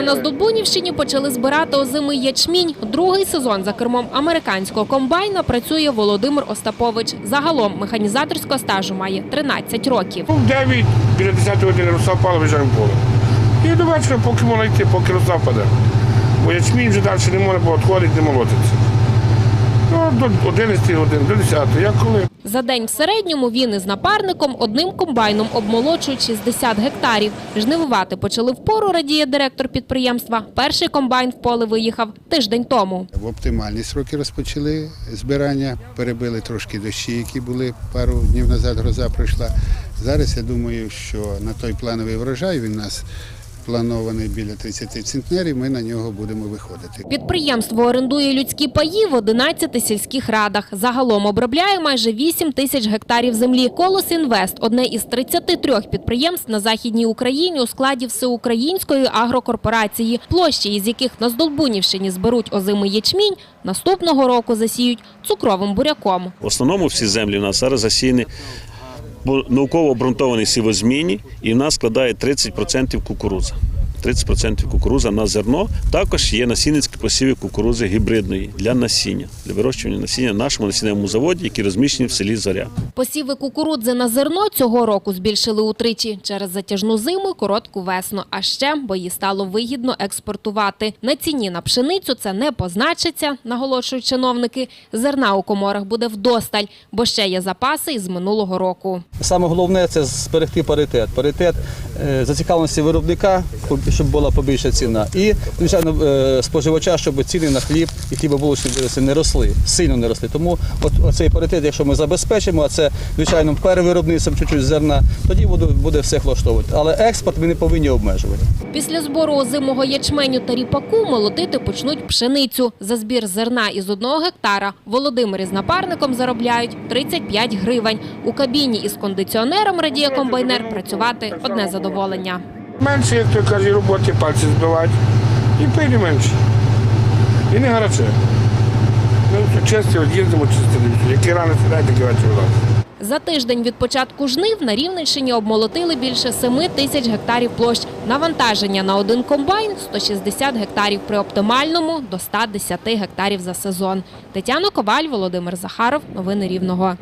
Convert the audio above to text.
Вже на Здобунівщині почали збирати озимий ячмінь. Другий сезон за кермом американського комбайна працює Володимир Остапович. Загалом механізаторського стажу має 13 років. Був 9, біля 10 години розсапали, виїжджаємо поле. І до вечора, поки можна йти, поки розсападе. Бо ячмінь вже далі не може, бо відходить, не молотиться. Ну, до 11 годин, до 10, як коли. За день в середньому він із напарником одним комбайном обмолочують 60 гектарів. Жнивувати почали впору, радіє директор підприємства. Перший комбайн в поле виїхав тиждень тому. В оптимальні сроки розпочали збирання, перебили трошки дощі, які були пару днів назад, гроза пройшла. Зараз я думаю, що на той плановий врожай він у нас планований біля 30 центнерів, ми на нього будемо виходити. Підприємство орендує людські паї в 11 сільських радах. Загалом обробляє майже 8 тисяч гектарів землі. Колос Інвест – одне із 33 підприємств на Західній Україні у складі всеукраїнської агрокорпорації, площі із яких на Здолбунівщині зберуть озимий ячмінь, наступного року засіють цукровим буряком. В основному всі землі в нас зараз засіяні науково обґрунтований сівозміні, і в нас складає 30% кукурудза. 30% кукурудза на зерно. Також є насінницькі посіви кукурудзи гібридної для насіння, для вирощування насіння на нашому насінневому заводі, який розміщений в селі Зоря. Посіви кукурудзи на зерно цього року збільшили утричі через затяжну зиму і коротку весну. А ще, бо її стало вигідно експортувати. На ціні на пшеницю це не позначиться, наголошують чиновники. Зерна у коморах буде вдосталь, бо ще є запаси із минулого року. Саме головне це зберегти паритет. Паритет е, зацікавленості виробника, щоб була побільша ціна, і звичайно е, споживача, щоб ціни на хліб і хлібобулочні виросли не росли, сильно не росли. Тому от оцей паритет, якщо ми забезпечимо, а це звичайно перевиробництвом чуть-чуть зерна, тоді буде, буде все влаштовувати. Але експорт ми не повинні обмежувати. Після збору озимого ячменю та ріпаку молотити почнуть пшеницю. За збір зерна із одного гектара Володимир із напарником заробляють 35 гривень. У кабіні із кондиціонером радіє комбайнер працювати одне задоволення. Менше, як той каже, роботи пальці збивати. І пилі менше. І не гаряче. Ну, честі, от їздимо. Які рано сідають, такі вечір вилазять. За тиждень від початку жнив на Рівненщині обмолотили більше 7 тисяч гектарів площ. Навантаження на один комбайн – 160 гектарів, при оптимальному – до 110 гектарів за сезон. Тетяна Коваль, Володимир Захаров. Новини Рівного.